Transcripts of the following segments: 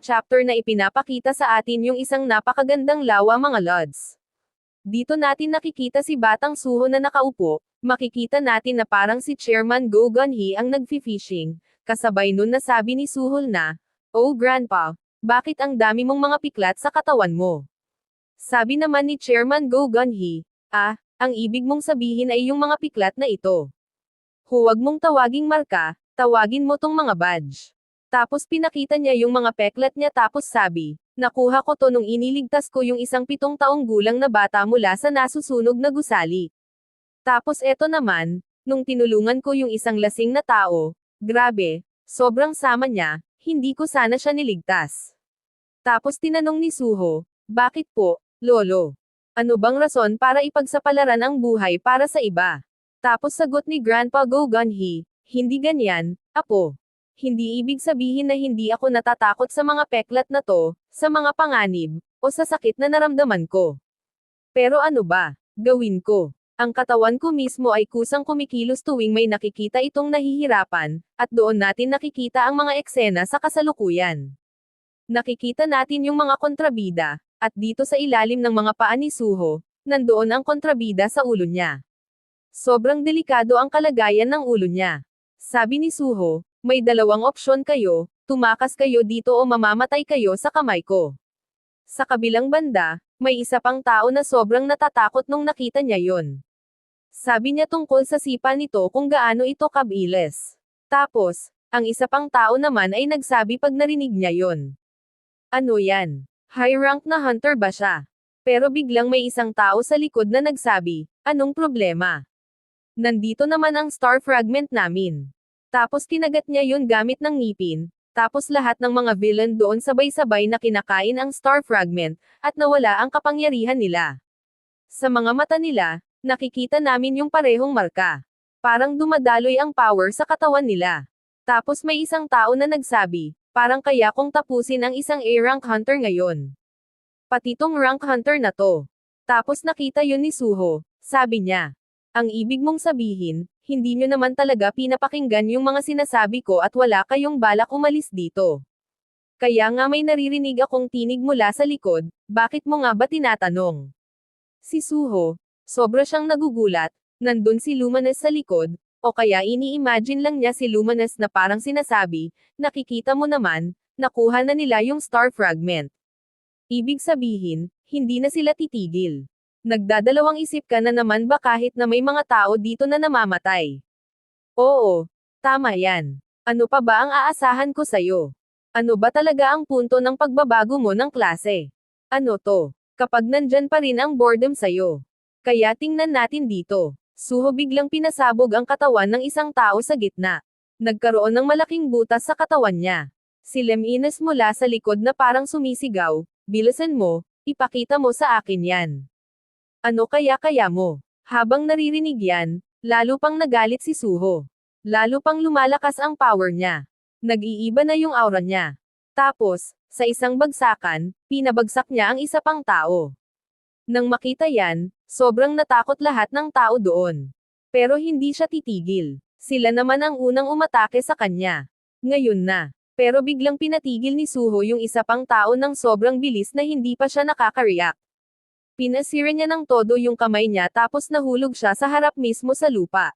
chapter na ipinapakita sa atin yung isang napakagandang lawa mga lods. Dito natin nakikita si Batang Suho na nakaupo, makikita natin na parang si Chairman Go Gun-hee ang nagfi-fishing, kasabay nun na sabi ni Suhol na, Oh Grandpa, bakit ang dami mong mga piklat sa katawan mo? Sabi naman ni Chairman Go Gun-hee, ah, ang ibig mong sabihin ay yung mga piklat na ito. Huwag mong tawaging marka, tawagin mo tong mga badge. Tapos pinakita niya yung mga peklat niya tapos sabi, nakuha ko to nung iniligtas ko yung isang pitong taong gulang na bata mula sa nasusunog na gusali. Tapos eto naman, nung tinulungan ko yung isang lasing na tao, grabe, sobrang sama niya, hindi ko sana siya niligtas. Tapos tinanong ni Suho, bakit po, Lolo? Ano bang rason para ipagsapalaran ang buhay para sa iba? Tapos sagot ni Grandpa Go Gun-hee, hindi ganyan, apo. Hindi ibig sabihin na hindi ako natatakot sa mga peklat na to, sa mga panganib, o sa sakit na naramdaman ko. Pero ano ba, gawin ko? Ang katawan ko mismo ay kusang kumikilos tuwing may nakikita itong nahihirapan, at doon natin nakikita ang mga eksena sa kasalukuyan. Nakikita natin yung mga kontrabida, at dito sa ilalim ng mga paa ni Suho, nandoon ang kontrabida sa ulo niya. Sobrang delikado ang kalagayan ng ulo niya. Sabi ni Suho, may dalawang opsyon kayo, tumakas kayo dito o mamamatay kayo sa kamay ko. Sa kabilang banda, may isa pang tao na sobrang natatakot nung nakita niya yon. Sabi niya tungkol sa sipa nito kung gaano ito kabilis. Tapos, ang isa pang tao naman ay nagsabi pag narinig niya yon. Ano yan? High rank na hunter ba siya? Pero biglang may isang tao sa likod na nagsabi, anong problema? Nandito naman ang star fragment namin. Tapos kinagat niya yun gamit ng ngipin, tapos lahat ng mga villain doon sabay-sabay na kinakain ang star fragment, at nawala ang kapangyarihan nila. Sa mga mata nila, nakikita namin yung parehong marka. Parang dumadaloy ang power sa katawan nila. Tapos may isang tao na nagsabi, parang kaya kong tapusin ang isang A-rank hunter ngayon. Pati tong rank hunter na to. Tapos nakita yun ni Suho, sabi niya. Ang ibig mong sabihin, hindi nyo naman talaga pinapakinggan yung mga sinasabi ko at wala kayong balak umalis dito. Kaya nga may naririnig akong tinig mula sa likod, bakit mo nga ba tinatanong? Si Suho, sobra siyang nagugulat, nandun si Lumanes sa likod, o kaya ini-imagine lang niya si Lumanes na parang sinasabi, nakikita mo naman, nakuha na nila yung star fragment. Ibig sabihin, hindi na sila titigil. Nagdadalawang isip ka na naman ba kahit na may mga tao dito na namamatay? Oo, tama yan. Ano pa ba ang aasahan ko sa'yo? Ano ba talaga ang punto ng pagbabago mo ng klase? Ano to? Kapag nandyan pa rin ang boredom sa'yo. Kaya tingnan natin dito. Suho biglang pinasabog ang katawan ng isang tao sa gitna. Nagkaroon ng malaking butas sa katawan niya. Si Lem Ines mula sa likod na parang sumisigaw, bilisan mo, ipakita mo sa akin yan. Ano kaya kaya mo? Habang naririnig yan, lalo pang nagalit si Suho. Lalo pang lumalakas ang power niya. Nag-iiba na yung aura niya. Tapos, sa isang bagsakan, pinabagsak niya ang isa pang tao. Nang makita yan, sobrang natakot lahat ng tao doon. Pero hindi siya titigil. Sila naman ang unang umatake sa kanya. Ngayon na. Pero biglang pinatigil ni Suho yung isa pang tao ng sobrang bilis na hindi pa siya nakaka-react. Pinasira niya ng todo yung kamay niya tapos nahulog siya sa harap mismo sa lupa.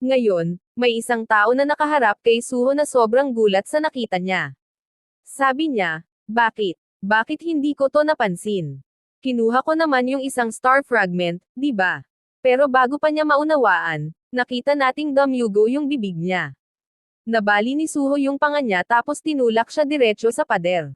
Ngayon, may isang tao na nakaharap kay Suho na sobrang gulat sa nakita niya. Sabi niya, bakit? Bakit hindi ko to napansin? Kinuha ko naman yung isang star fragment, di ba? Pero bago pa niya maunawaan, nakita nating damyugo yung bibig niya. Nabali ni Suho yung panga niya tapos tinulak siya diretso sa pader.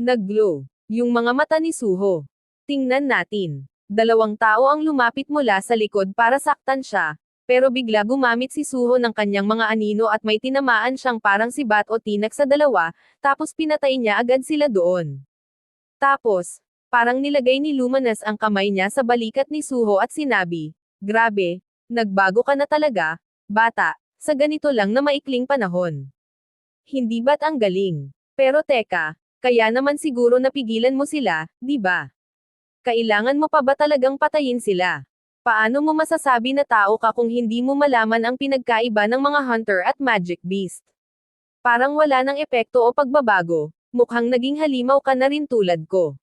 Nag-glow. Yung mga mata ni Suho. Tingnan natin. Dalawang tao ang lumapit mula sa likod para saktan siya, pero bigla gumamit si Suho ng kanyang mga anino at may tinamaan siyang parang si Bat o Tinak sa dalawa, tapos pinatay niya agad sila doon. Tapos, parang nilagay ni Lumanas ang kamay niya sa balikat ni Suho at sinabi, Grabe, nagbago ka na talaga, bata, sa ganito lang na maikling panahon. Hindi ba't ang galing? Pero teka, kaya naman siguro napigilan mo sila, di ba? Kailangan mo pa ba talagang patayin sila? Paano mo masasabi na tao ka kung hindi mo malaman ang pinagkaiba ng mga hunter at magic beast? Parang wala ng epekto o pagbabago, mukhang naging halimaw ka na rin tulad ko.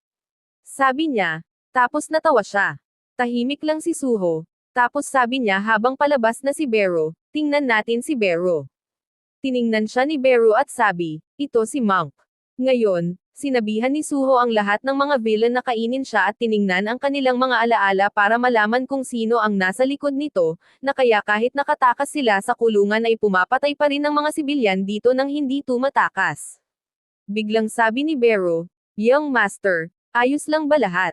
Sabi niya, tapos natawa siya. Tahimik lang si Suho, tapos sabi niya habang palabas na si Bero, tingnan natin si Bero. Tiningnan siya ni Bero at sabi, ito si Monk. Ngayon, sinabihan ni Suho ang lahat ng mga villain na kainin siya at tiningnan ang kanilang mga alaala para malaman kung sino ang nasa likod nito, na kaya kahit nakatakas sila sa kulungan ay pumapatay pa rin ng mga sibilyan dito nang hindi tumatakas. Biglang sabi ni Bero, Young Master, ayos lang ba lahat?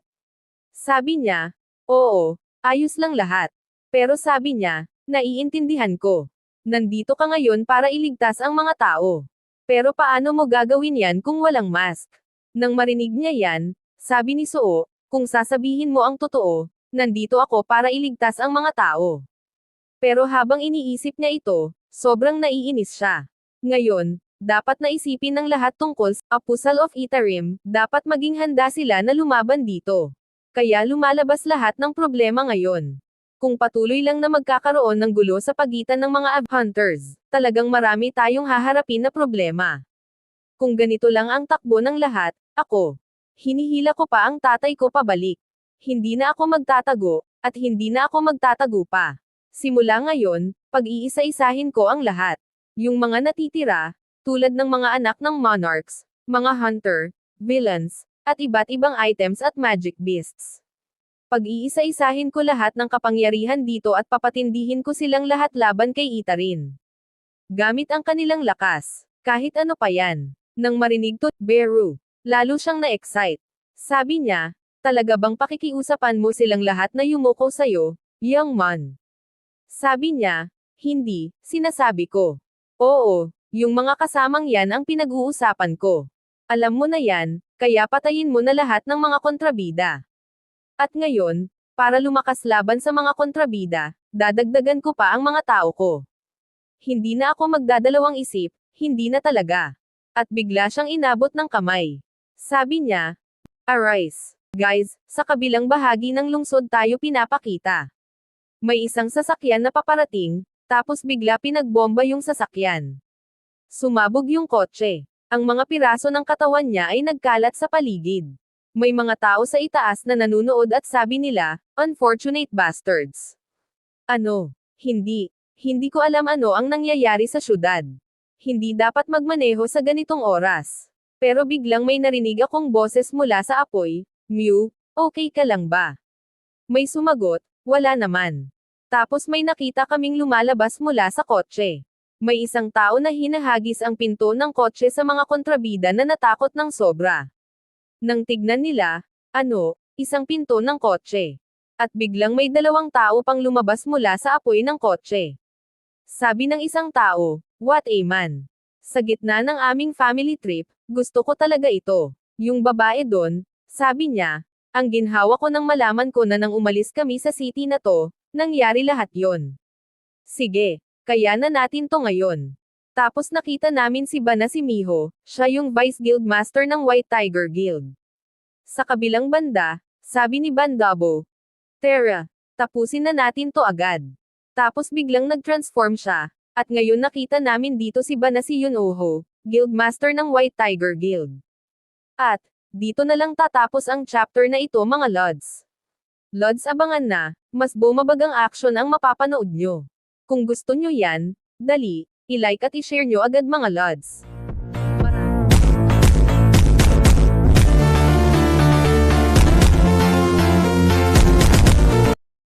Sabi niya, oo, ayos lang lahat. Pero sabi niya, naiintindihan ko. Nandito ka ngayon para iligtas ang mga tao. Pero paano mo gagawin yan kung walang mask? Nang marinig niya yan, sabi ni Suo, kung sasabihin mo ang totoo, nandito ako para iligtas ang mga tao. Pero habang iniisip niya ito, sobrang naiinis siya. Ngayon, dapat naisipin ng lahat tungkol sa Apostle of Itarim, dapat maging handa sila na lumaban dito. Kaya lumalabas lahat ng problema ngayon. Kung patuloy lang na magkakaroon ng gulo sa pagitan ng mga ab hunters, talagang marami tayong haharapin na problema. Kung ganito lang ang takbo ng lahat, ako. Hinihila ko pa ang tatay ko pabalik. Hindi na ako magtatago, at hindi na ako magtatago pa. Simula ngayon, pag-iisa-isahin ko ang lahat. Yung mga natitira, tulad ng mga anak ng monarchs, mga hunter, villains, at iba't ibang items at magic beasts. Pag-iisa-isahin ko lahat ng kapangyarihan dito at papatindihin ko silang lahat laban kay Itarin. Gamit ang kanilang lakas, kahit ano pa yan. Nang marinig to, Beru, lalo siyang na-excite. Sabi niya, talaga bang pakikiusapan mo silang lahat na yumuko sa'yo, young man? Sabi niya, hindi, sinasabi ko. Oo, yung mga kasamang yan ang pinag-uusapan ko. Alam mo na yan, kaya patayin mo na lahat ng mga kontrabida. At ngayon, para lumakas laban sa mga kontrabida, dadagdagan ko pa ang mga tao ko. Hindi na ako magdadalawang isip, hindi na talaga. At bigla siyang inabot ng kamay. Sabi niya, Arise, guys, sa kabilang bahagi ng lungsod tayo pinapakita. May isang sasakyan na paparating, tapos bigla pinagbomba yung sasakyan. Sumabog yung kotse. Ang mga piraso ng katawan niya ay nagkalat sa paligid. May mga tao sa itaas na nanunood at sabi nila, unfortunate bastards. Ano? Hindi. Hindi ko alam ano ang nangyayari sa syudad. Hindi dapat magmaneho sa ganitong oras. Pero biglang may narinig akong boses mula sa apoy, Mew, okay ka lang ba? May sumagot, wala naman. Tapos may nakita kaming lumalabas mula sa kotse. May isang tao na hinahagis ang pinto ng kotse sa mga kontrabida na natakot ng sobra. Nang tignan nila, ano, isang pinto ng kotse. At biglang may dalawang tao pang lumabas mula sa apoy ng kotse. Sabi ng isang tao, what a man. Sa gitna ng aming family trip, gusto ko talaga ito. Yung babae doon, sabi niya, ang ginhawa ko nang malaman ko na nang umalis kami sa city na to, nangyari lahat yon. Sige, kaya na natin to ngayon. Tapos nakita namin si Bana si Miho, siya yung Vice Guild Master ng White Tiger Guild. Sa kabilang banda, sabi ni Bandabo, Tara, tapusin na natin to agad. Tapos biglang nag-transform siya, at ngayon nakita namin dito si Bana si Yunoho, Guild Master ng White Tiger Guild. At, dito na lang tatapos ang chapter na ito mga Lods. Lods abangan na, mas bumabagang action ang mapapanood nyo. Kung gusto nyo yan, dali, i-like at i-share nyo agad mga Lods.